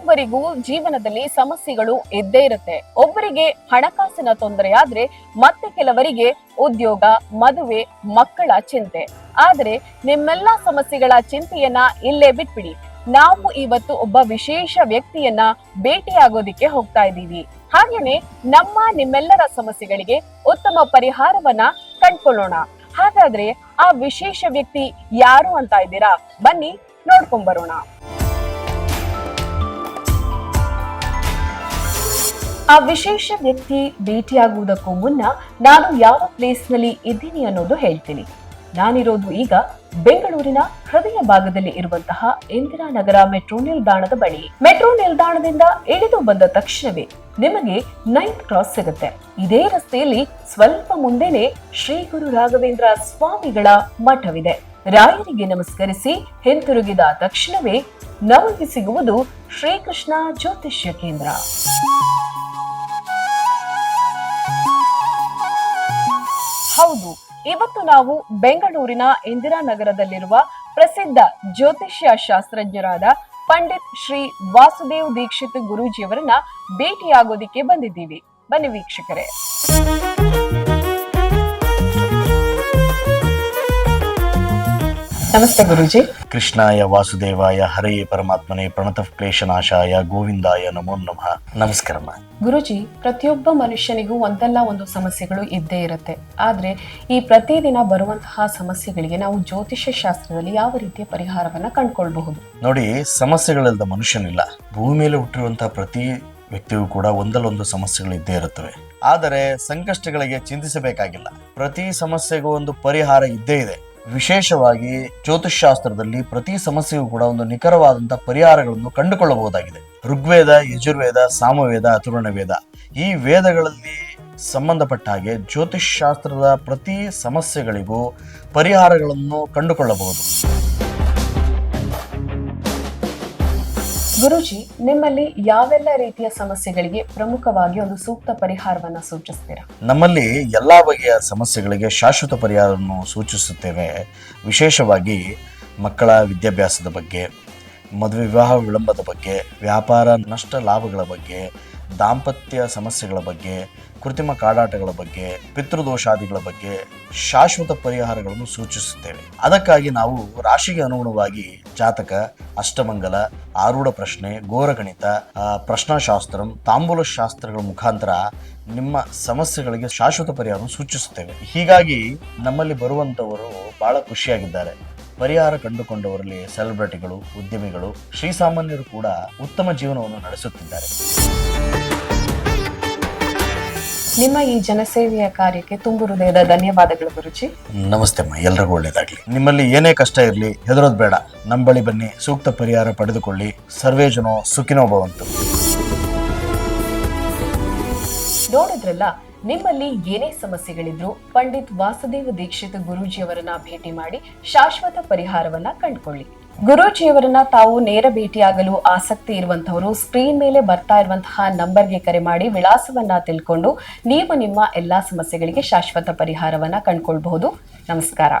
ಪ್ರತಿಯೊಬ್ಬರಿಗೂ ಜೀವನದಲ್ಲಿ ಸಮಸ್ಯೆಗಳು ಇದ್ದೇ ಇರುತ್ತೆ. ಒಬ್ಬರಿಗೆ ಹಣಕಾಸಿನ ತೊಂದರೆ ಆದ್ರೆ ಮತ್ತೆ ಕೆಲವರಿಗೆ ಉದ್ಯೋಗ, ಮದುವೆ, ಮಕ್ಕಳ ಚಿಂತೆ. ಆದರೆ ನಿಮ್ಮೆಲ್ಲಾ ಸಮಸ್ಯೆಗಳ ಚಿಂತೆಯನ್ನ ಇಲ್ಲೇ ಬಿಟ್ಬಿಡಿ. ನಾವು ಇವತ್ತು ಒಬ್ಬ ವಿಶೇಷ ವ್ಯಕ್ತಿಯನ್ನ ಭೇಟಿಯಾಗೋದಿಕ್ಕೆ ಹೋಗ್ತಾ ಇದ್ದೀವಿ. ಹಾಗೇನೆ ನಮ್ಮ ನಿಮ್ಮೆಲ್ಲರ ಸಮಸ್ಯೆಗಳಿಗೆ ಉತ್ತಮ ಪರಿಹಾರವನ್ನ ಕಂಡ್ಕೊಳ್ಳೋಣ. ಹಾಗಾದ್ರೆ ಆ ವಿಶೇಷ ವ್ಯಕ್ತಿ ಯಾರು ಅಂತ ಇದ್ದೀರಾ? ಬನ್ನಿ ನೋಡ್ಕೊಂಡ್ ಬರೋಣ ಆ ವಿಶೇಷ ವ್ಯಕ್ತಿ ಭೇಟಿಯಾಗುವುದಕ್ಕೂ ಮುನ್ನ ನಾನು ಯಾವ ಪ್ಲೇಸ್ನಲ್ಲಿ ಇದ್ದೀನಿ ಅನ್ನೋದು ಹೇಳ್ತೀನಿ. ನಾನಿರೋದು ಈಗ ಬೆಂಗಳೂರಿನ ಹೃದಯ ಭಾಗದಲ್ಲಿ ಇರುವಂತಹ ಇಂದಿರಾನಗರ ಮೆಟ್ರೋ ನಿಲ್ದಾಣದ ಬಳಿ. ಮೆಟ್ರೋ ನಿಲ್ದಾಣದಿಂದ ಇಳಿದು ಬಂದ ತಕ್ಷಣವೇ ನಿಮಗೆ ನೈನ್ತ್ ಕ್ರಾಸ್ ಸಿಗುತ್ತೆ. ಇದೇ ರಸ್ತೆಯಲ್ಲಿ ಸ್ವಲ್ಪ ಮುಂದೆನೆ ಶ್ರೀ ಗುರು ರಾಘವೇಂದ್ರ ಸ್ವಾಮಿಗಳ ಮಠವಿದೆ. ರಾಯರಿಗೆ ನಮಸ್ಕರಿಸಿ ಹಿಂತಿರುಗಿದ ತಕ್ಷಣವೇ ನಮಗೆ ಸಿಗುವುದು ಶ್ರೀಕೃಷ್ಣ ಜ್ಯೋತಿಷ್ಯ ಕೇಂದ್ರ. ಹೌದು. ಇವತ್ತು ನಾವು ಬೆಂಗಳೂರಿನ ಇಂದಿರಾನಗರದಲ್ಲಿರುವ ಪ್ರಸಿದ್ಧ ಜ್ಯೋತಿಷ್ಯ ಶಾಸ್ತ್ರಜ್ಞರಾದ ಪಂಡಿತ್ ಶ್ರೀ ವಾಸುದೇವ್ ದೀಕ್ಷಿತ್ ಗುರೂಜಿಯವರನ್ನ ಭೇಟಿಯಾಗೋದಿಕ್ಕೆ ಬಂದಿದ್ದೀವಿ. ಬನ್ನಿ ವೀಕ್ಷಕರೇ. ನಮಸ್ತೆ ಗುರುಜಿ. ಕೃಷ್ಣಾಯ ವಾಸುದೇವಾಯ ಹರೆಯೇ ಪರಮಾತ್ಮನೆ ಪ್ರಣತ ಕ್ಲೇಶನಾಶಾಯ ಗೋವಿಂದಾಯ ನಮೋ ನಮಃ. ನಮಸ್ಕಾರ ಗುರುಜಿ ಪ್ರತಿಯೊಬ್ಬ ಮನುಷ್ಯನಿಗೂ ಒಂದಲ್ಲ ಒಂದು ಸಮಸ್ಯೆಗಳು ಇದ್ದೇ ಇರುತ್ತೆ. ಆದ್ರೆ ಈ ಪ್ರತಿದಿನ ಬರುವಂತಹ ಸಮಸ್ಯೆಗಳಿಗೆ ನಾವು ಜ್ಯೋತಿಷ್ಯ ಶಾಸ್ತ್ರದಲ್ಲಿ ಯಾವ ರೀತಿಯ ಪರಿಹಾರವನ್ನ ಕಂಡುಕೊಳ್ಬಹುದು? ನೋಡಿ ಸಮಸ್ಯೆಗಳಿಲ್ಲದ ಮನುಷ್ಯನಿಲ್ಲ. ಭೂಮಿ ಮೇಲೆ ಹುಟ್ಟಿರುವಂತಹ ಪ್ರತಿ ವ್ಯಕ್ತಿಗೂ ಕೂಡ ಒಂದಲ್ಲೊಂದು ಸಮಸ್ಯೆಗಳು ಇದ್ದೇ ಇರುತ್ತವೆ. ಆದರೆ ಸಂಕಷ್ಟಗಳಿಗೆ ಚಿಂತಿಸಬೇಕಾಗಿಲ್ಲ. ಪ್ರತಿ ಸಮಸ್ಯೆಗೂ ಒಂದು ಪರಿಹಾರ ಇದ್ದೇ ಇದೆ. ವಿಶೇಷವಾಗಿ ಜ್ಯೋತಿಷ್ಶಾಸ್ತ್ರದಲ್ಲಿ ಪ್ರತಿ ಸಮಸ್ಯೆಗೂ ಕೂಡ ಒಂದು ನಿಖರವಾದಂತಹ ಪರಿಹಾರಗಳನ್ನು ಕಂಡುಕೊಳ್ಳಬಹುದಾಗಿದೆ. ಋಗ್ವೇದ, ಯಜುರ್ವೇದ, ಸಾಮವೇದ ಅತುರಣ ವೇದ ಈ ವೇದಗಳಲ್ಲಿ ಸಂಬಂಧಪಟ್ಟ ಹಾಗೆ ಜ್ಯೋತಿಷ್ಶಾಸ್ತ್ರದ ಪ್ರತಿ ಸಮಸ್ಯೆಗಳಿಗೂ ಪರಿಹಾರಗಳನ್ನು ಕಂಡುಕೊಳ್ಳಬಹುದು. ಗುರುಜಿ, ನಿಮ್ಮಲ್ಲಿ ಯಾವೆಲ್ಲ ರೀತಿಯ ಸಮಸ್ಯೆಗಳಿಗೆ ಪ್ರಮುಖವಾಗಿ ಒಂದು ಸೂಕ್ತ ಪರಿಹಾರವನ್ನ ಸೂಚಿಸ್ತೀರಾ? ನಮ್ಮಲ್ಲಿ ಎಲ್ಲಾ ಬಗೆಯ ಸಮಸ್ಯೆಗಳಿಗೆ ಶಾಶ್ವತ ಪರಿಹಾರವನ್ನು ಸೂಚಿಸುತ್ತೇವೆ. ವಿಶೇಷವಾಗಿ ಮಕ್ಕಳ ವಿದ್ಯಾಭ್ಯಾಸದ ಬಗ್ಗೆ, ಮದುವೆ ವಿವಾಹ ವಿಳಂಬದ ಬಗ್ಗೆ, ವ್ಯಾಪಾರ ನಷ್ಟ ಲಾಭಗಳ ಬಗ್ಗೆ, ದಾಂಪತ್ಯ ಸಮಸ್ಯೆಗಳ ಬಗ್ಗೆ ಕೃತ್ರಿಮ ಕಾಡಾಟಗಳ ಬಗ್ಗೆ, ಪಿತೃದೋಷಾದಿಗಳ ಬಗ್ಗೆ ಶಾಶ್ವತ ಪರಿಹಾರಗಳನ್ನು ಸೂಚಿಸುತ್ತೇವೆ. ಅದಕ್ಕಾಗಿ ನಾವು ರಾಶಿಗೆ ಅನುಗುಣವಾಗಿ ಜಾತಕ, ಅಷ್ಟಮಂಗಲ, ಆರೂಢ ಪ್ರಶ್ನೆ ಗೋರಗಣಿತ ಪ್ರಶ್ನಾಶಾಸ್ತ್ರ, ತಾಂಬೂಲ ಶಾಸ್ತ್ರಗಳ ಮುಖಾಂತರ ನಿಮ್ಮ ಸಮಸ್ಯೆಗಳಿಗೆ ಶಾಶ್ವತ ಪರಿಹಾರವನ್ನು ಸೂಚಿಸುತ್ತೇವೆ. ಹೀಗಾಗಿ ನಮ್ಮಲ್ಲಿ ಬರುವಂತವರು ಬಹಳ ಖುಷಿಯಾಗಿದ್ದಾರೆ. ಪರಿಹಾರ ಕಂಡುಕೊಂಡವರಲ್ಲಿ ಸೆಲೆಬ್ರಿಟಿಗಳು, ಉದ್ಯಮಿಗಳು, ಶ್ರೀಸಾಮಾನ್ಯರು ಕೂಡ ಉತ್ತಮ ಜೀವನವನ್ನು ನಡೆಸುತ್ತಿದ್ದಾರೆ. ನಿಮ್ಮ ಈ ಜನಸೇವೆಯ ಕಾರ್ಯಕ್ಕೆ ತುಂಬು ಹೃದಯದ ಧನ್ಯವಾದಗಳು ಗುರುಜಿ. ನಮಸ್ತೆ ಅಮ್ಮ ಎಲ್ರಿಗೂ ಒಳ್ಳೇದಾಗ್ಲಿ. ನಿಮ್ಮಲ್ಲಿ ಏನೇ ಕಷ್ಟ ಇರಲಿ ಹೆದರೋದು ಬೇಡ. ನಮ್ಮ ಬಳಿ ಬನ್ನಿ ಸೂಕ್ತ ಪರಿಹಾರ ಪಡೆದುಕೊಳ್ಳಿ. ಸರ್ವೇ ಜನೋ ಸುಖಿನೋ ಭವಂತು. ನೋಡಿದ್ರಲ್ಲ ನಿಮ್ಮಲ್ಲಿ ಏನೇ ಸಮಸ್ಯೆಗಳಿದ್ರು ಪಂಡಿತ್ ವಾಸುದೇವ ದೀಕ್ಷಿತ್ ಗುರೂಜಿಯವರನ್ನ ಭೇಟಿ ಮಾಡಿ ಶಾಶ್ವತ ಪರಿಹಾರವನ್ನ ಕಂಡುಕೊಳ್ಳಿ. ಗುರೂಜಿಯವರನ್ನ ತಾವು ನೇರ ಭೇಟಿಯಾಗಲು ಆಸಕ್ತಿ ಇರುವಂತವರು ಸ್ಕ್ರೀನ್ ಮೇಲೆ ಬರ್ತಾ ಇರುವಂತಹ ನಂಬರ್ಗೆ ಕರೆ ಮಾಡಿ ವಿಳಾಸವನ್ನ ತಿಳ್ಕೊಂಡು ನೀವು ನಿಮ್ಮ ಎಲ್ಲಾ ಸಮಸ್ಯೆಗಳಿಗೆ ಶಾಶ್ವತ ಪರಿಹಾರವನ್ನ ಕಂಡುಕೊಳ್ಬಹುದು. ನಮಸ್ಕಾರ.